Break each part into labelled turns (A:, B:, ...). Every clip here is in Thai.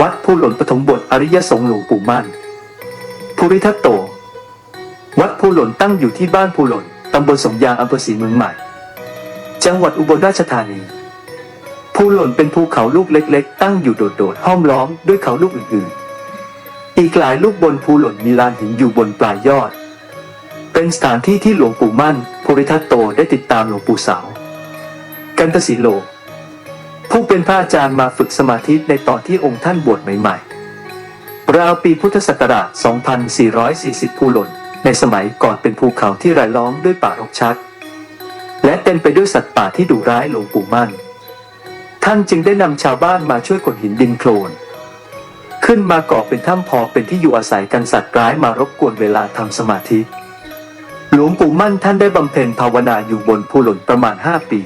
A: วัดภูหล่นปฐมบทอริยสงฆ์หลวงปู่มั่นภูริทัตโต วัดภูหล่นตั้งอยู่ที่บ้านภูหล่นตำบลสมยางอำเภอศรีเมืองใหม่ จังหวัดอุบลราชธานีภูหล่นเป็นภูเขาลูกเล็ก ๆ ตั้งอยู่โดดๆห้อมล้อมด้วยเขาลูกอื่นๆ อีกหลายลูกบนภูหล่นมีลานหินอยู่บนปลายยอด เป็นสถานที่ที่หลวงปู่มั่นภูริทัตโตได้ติดตามหลวงปู่สาว กันตสีโล ผู้เป็นพระอาจารย์มาฝึกสมาธิในตอนที่องค์ท่านบวชใหม่ๆ ราวปีพุทธศักราช 2440ภูหล่น ในสมัยก่อนเป็นภูเขาที่รายล้อมด้วยป่ารกชัด และเต็มไปด้วยสัตว์ป่าที่ดุร้ายหลวงปู่มั่น ท่านจึงได้นำชาวบ้านมาช่วยขนหินดินโคลน ขึ้นมาก่อเป็นถ้ำพอเป็นที่อยู่อาศัยกันสัตว์ร้ายมารบกวนเวลาทำสมาธิ หลวงปู่มั่นท่านได้บำเพ็ญภาวนาอยู่บนภูหล่นประมาณ 5 ปี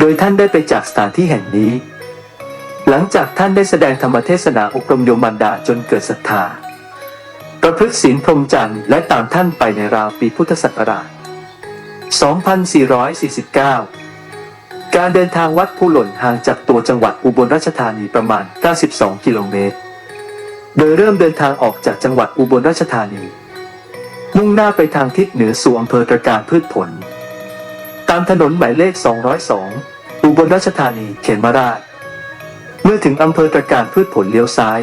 A: โดยท่านได้ไปจากสถานที่แห่งนี้ หลังจากท่านได้แสดงธรรมเทศนาอบรมโยมันดาจนเกิดศรัทธา ประพฤติศีลพรหมจรรย์และตามท่านไปในราวปีพุทธศักราช 2449 การเดินทางวัดภูหล่นห่างจากตัวจังหวัดอุบลราชธานีประมาณ 92 กิโลเมตร โดยเริ่มเดินทางออกจากจังหวัดอุบลราชธานี มุ่งหน้าไปทางทิศเหนือสู่อำเภอตระการพืชผล ตามถนนหมายเลข 202 อุบลราชธานีเขมราช เมื่อถึงอำเภอตระการพืชผลเลี้ยวซ้าย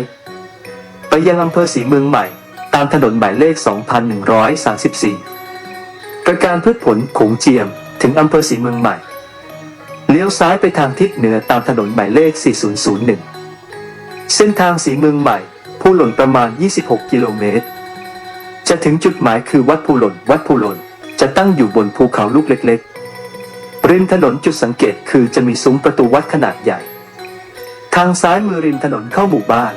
A: ไปยังอำเภอสีเมืองใหม่ ตามถนนหมายเลข 2134ตระการพืชผลขงเจียมถึงอำเภอสีเมืองใหม่ เลี้ยวซ้ายไปทางทิศเหนือตามถนนหมายเลข 4001 เส้นทางสีเมืองใหม่ ผู้หล่นประมาณ 26 กิโลเมตร จะถึงจุดหมายคือวัดภูหล่น วัดภูหล่นจะตั้งอยู่บนภูเขาลูกเล็กๆ ริมถนนจุดสังเกตคือจะมีซุ้มประตูวัดขนาดใหญ่ ทางซ้ายมือริมถนนเข้าหมู่บ้าน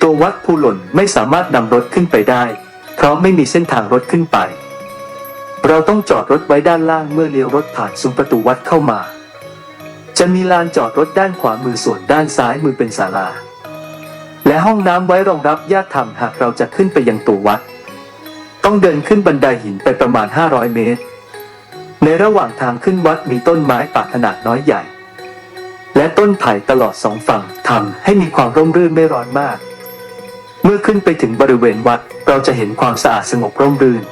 A: ตัววัดภูหล่นไม่สามารถนำรถขึ้นไปได้ เพราะไม่มีเส้นทางรถขึ้นไป เราต้องจอดรถไว้ด้านล่างเมื่อเลี้ยวรถผ่านซุ้มประตูวัดเข้ามา จะมีลานจอดรถด้านขวามือส่วนด้านซ้ายมือเป็นศาลา และห้องน้ำไว้รองรับญาติธรรมหากเราจะขึ้นไปยังตัววัด ต้องเดินขึ้นบันไดหินไปประมาณ 500 เมตร ในระหว่างทางขึ้นวัดมีต้นไม้ป่าขนาดน้อยใหญ่ และต้นไผ่ตลอดสองฝั่งทำให้มีความร่มรื่นไม่ร้อนมาก เมื่อขึ้นไปถึงบริเวณวัดเราจะเห็นความสะอาดสงบร่มรื่น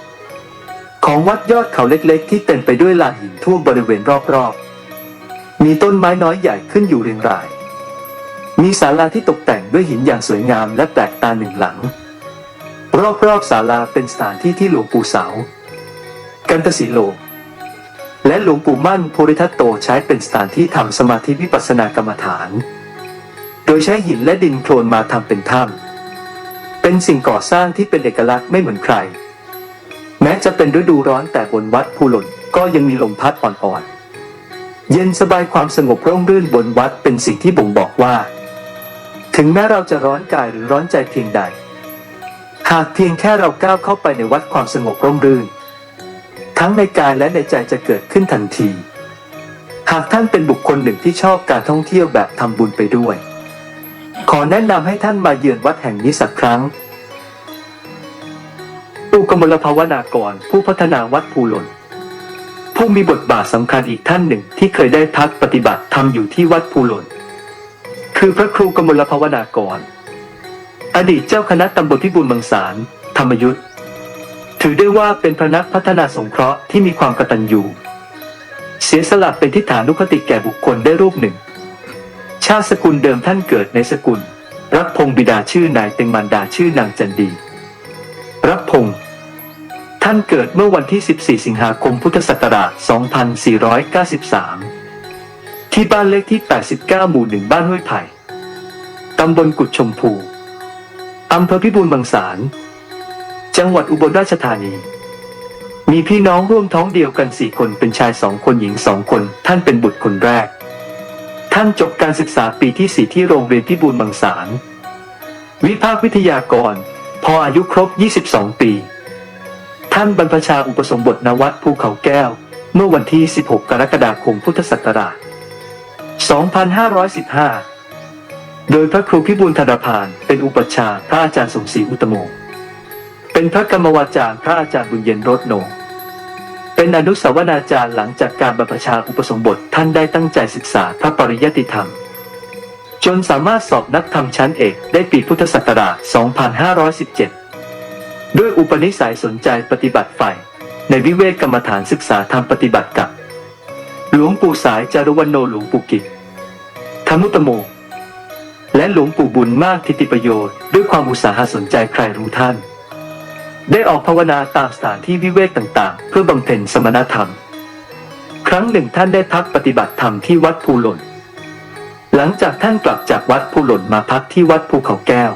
A: ของวัดยอดเขาเล็กๆ ที่เต็มไปด้วยลานหินทั่วบริเวณรอบๆ มีต้นไม้น้อยใหญ่ขึ้นอยู่เรียงราย มีศาลาที่ตกแต่งด้วยหินอย่างสวยงามและแปลกตาหนึ่งหลัง รอบๆศาลาเป็นสถานที่ที่หลวงปู่เสา กันตสีโล และหลวงปู่มั่นโพริทัตโตใช้เป็นสถานที่ทำสมาธิวิปัสสนากรรมฐาน โดยใช้หินและดินโคลนมาทำเป็นถ้ำเป็นสิ่งก่อสร้างที่เป็นเอกลักษณ์ไม่เหมือนใคร แม้จะเป็นฤดูร้อนแต่บนวัดภูหล่นก็ยังมีลมพัดอ่อนๆ เย็นสบายความสงบร่มรื่นบนวัดเป็นสิ่งที่บ่งบอกว่า ถึงแม้เราจะร้อนกายหรือร้อนใจเพียงใด หากเพียงแค่เราก้าวเข้าไปในวัดความสงบร่มรื่น ทั้งในกายและในใจจะเกิดขึ้นทันที หากท่านเป็นบุคคลหนึ่งที่ชอบการท่องเที่ยวแบบทำบุญไปด้วย ขอแนะนำให้ท่านมาเยือนวัดแห่งนี้สักครั้งปูกมลภาวนากรผู้พัฒนาวัดภูหลนผู้มีบทบาทสำคัญอีกท่านหนึ่งที่เคยได้พักปฏิบัติทำอยู่ที่วัดภูหลนคือพระครูกมลภาวนากร อดีตเจ้าคณะตำบลพิบูลมังสารธรรมยุทธ ถือได้ว่าเป็นพระนักพัฒนาสงเคราะห์ที่มีความกตัญญูเสียสละเป็นทิฏฐานุคติแก่บุคคลได้รูปหนึ่ง ชาติสกุลเดิมท่านเกิดในสกุล รักพงบิดาชื่อนายเต็งมันดาชื่อนางจันดี รักพงท่านเกิดเมื่อวันที่ 14 สิงหาคมพุทธศักราช 2493 ที่บ้านเลขที่ 89 หมู่หนึ่งบ้านห้วยไผ่ ตำบลกุดชมพู อำเภอพิบูลมังสาร จังหวัดอุบลราชธานี มีพี่น้องร่วมท้องเดียวกันสี่คนเป็นชายสองคนหญิงสองคน ท่านเป็นบุตรคนแรก ท่านจบการศึกษาปีที่สี่ที่โรงเรียนพิบูลมังสาร วิภาควิทยากร พออายุครบ 22 ปี ท่านบรรพชาอุปสมบทณวัดภูเขาแก้ว เมื่อวันที่ 16 กรกฎาคมพุทธศักราช 2515 โดยพระครูพิบูลธนพาน เป็นอุปชาพระอาจารย์สมศรีอุตโม เป็นพระกรรมวาจารย์พระอาจารย์บุญเย็นรถโน เป็นอนุสาวนาจารย์หลังจากการบรรพชาอุปสมบทท่านได้ตั้งใจศึกษาพระปริยัติธรรม จนสามารถสอบนักธรรมชั้นเอกได้ปีพุทธศักราช 2517 ด้วยอุปนิสัยสนใจปฏิบัติฝ่ในวิเวกกรรมฐานศึกษาธรรมปฏิบัติกับ หลวงปู่สายจารุวันโนหลวงปู่กิจธรรมุตโมและหลวงปู่บุญมากทิติประโยชน์ ด้วยความอุตสาหะสนใจใครรู้ท่าน ได้ออกภาวนาตามสถานที่วิเวกต่างๆ เพื่อบำเพ็ญสมณธรรม ครั้งหนึ่งท่านได้พักปฏิบัติธรรมที่วัดภูหล่น หลังจากท่านกลับจากวัดภูหล่นมาพักที่วัดภูเขาแก้ว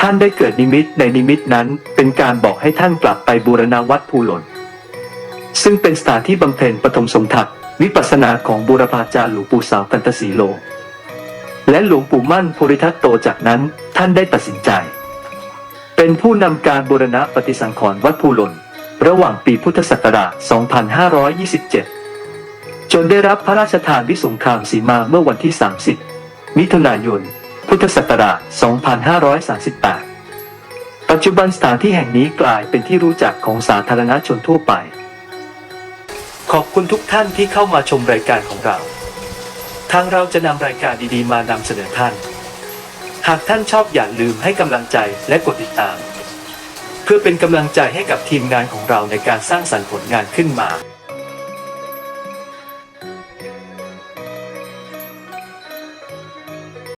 A: ท่านได้เกิดนิมิตในนิมิตนั้นเป็นการบอกให้ท่านกลับไปบูรณาวัดภูหล่น ซึ่งเป็นสถานที่บำเพ็ญปฐมสมถะวิปัสสนาของบูรพาจารย์หลวงปู่สาวกันตสีโล และหลวงปู่มั่นภูริทัตโตจากนั้นท่านได้ตัดสินใจ เป็นผู้นำการบูรณะปฏิสังขรณ์วัดภูหลนระหว่างปีพุทธศักราช 2527 จนได้รับพระราชทานวิสงครามสีมาเมื่อวันที่ 30 มิถุนายน พุทธศักราช 2538 ปัจจุบันสถานที่แห่งนี้กลายเป็นที่รู้จักของสาธารณชนทั่วไป ขอบคุณทุกท่านที่เข้ามาชมรายการของเรา ทางเราจะนำรายการดีๆ มานำเสนอท่าน หากท่านชอบอย่าลืมให้กำลังใจและกดติดตาม เพื่อเป็นกำลังใจให้กับทีมงานของเราในการสร้างสรรค์ผลงานขึ้นมา